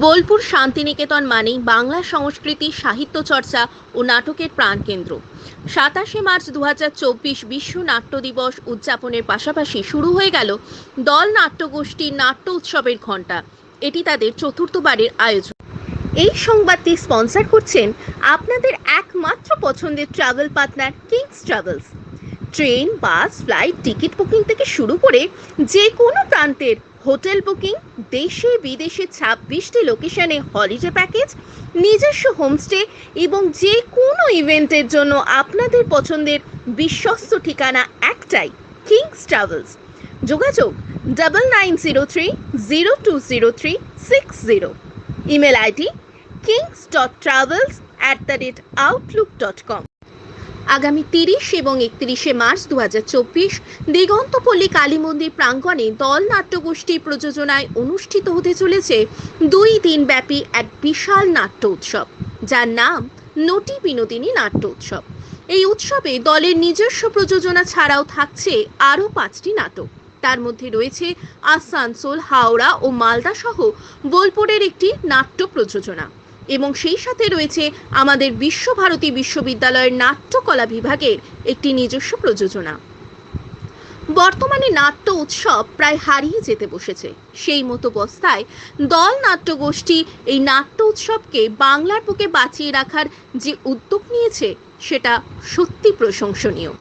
বোলপুর শান্তিনিকেতন মানেই বাংলা সংস্কৃতি, সাহিত্য চর্চা ও নাটকের প্রাণকেন্দ্র সাতাশে মার্চ দু বিশ্ব নাট্য দিবস উদযাপনের পাশাপাশি শুরু হয়ে গেল দল নাট্যগোষ্ঠীর নাট্য উৎসবের ঘণ্টা। এটি তাদের চতুর্থবারের আয়োজন। এই সংবাদটি স্পন্সর করছেন আপনাদের একমাত্র পছন্দের travel partner Kings Travels. Train, bus, flight, ticket booking থেকে শুরু করে যে কোনো প্রান্তের হোটেল বুকিং, দেশে বিদেশে ছাব্বিশটি লোকেশনে হলিডে প্যাকেজ নিজস্ব হোমস্টে এবং যে কোনো ইভেন্টের জন্য আপনাদের পছন্দের বিশ্বস্ত ঠিকানা একটাই কিংস ট্রাভেলস যোগাযোগ double nine zero three zero two zero three six zero email ID kings dot travels at the rate outlook dot com আগামী তিরিশ এবং একত্রিশে মার্চ দু দিগন্তপল্লী কালী মন্দির প্রাঙ্গণে দল নাট্যগোষ্ঠীর প্রযোজনায় অনুষ্ঠিত হতে চলেছে দুই দিনব্যাপী এক বিশাল নাট্য উৎসব, যার নাম নটি বিনোদিনী নাট্য উৎসব। এই উৎসবে দলের নিজস্ব প্রযোজনা ছাড়াও থাকছে আরও পাঁচটি নাটক। তার মধ্যে রয়েছে আসানসোল, হাওড়া ও মালদা সহ বোলপুরের একটি নাট্য প্রযোজনা। এবং সেই সাথে রয়েছে আমাদের বিশ্বভারতী বিশ্ববিদ্যালয়ের নাট্যকলা বিভাগের একটি নিজস্ব প্রযোজনা। বর্তমানে নাট্য উৎসব প্রায় হারিয়ে যেতে বসেছে। সেই মতো বস্তায় দল নাট্যগোষ্ঠী এই নাট্য উৎসবকে বাংলার বুকে বাঁচিয়ে রাখার যে উদ্যোগ নিয়েছে, সেটা সত্যি প্রশংসনীয়।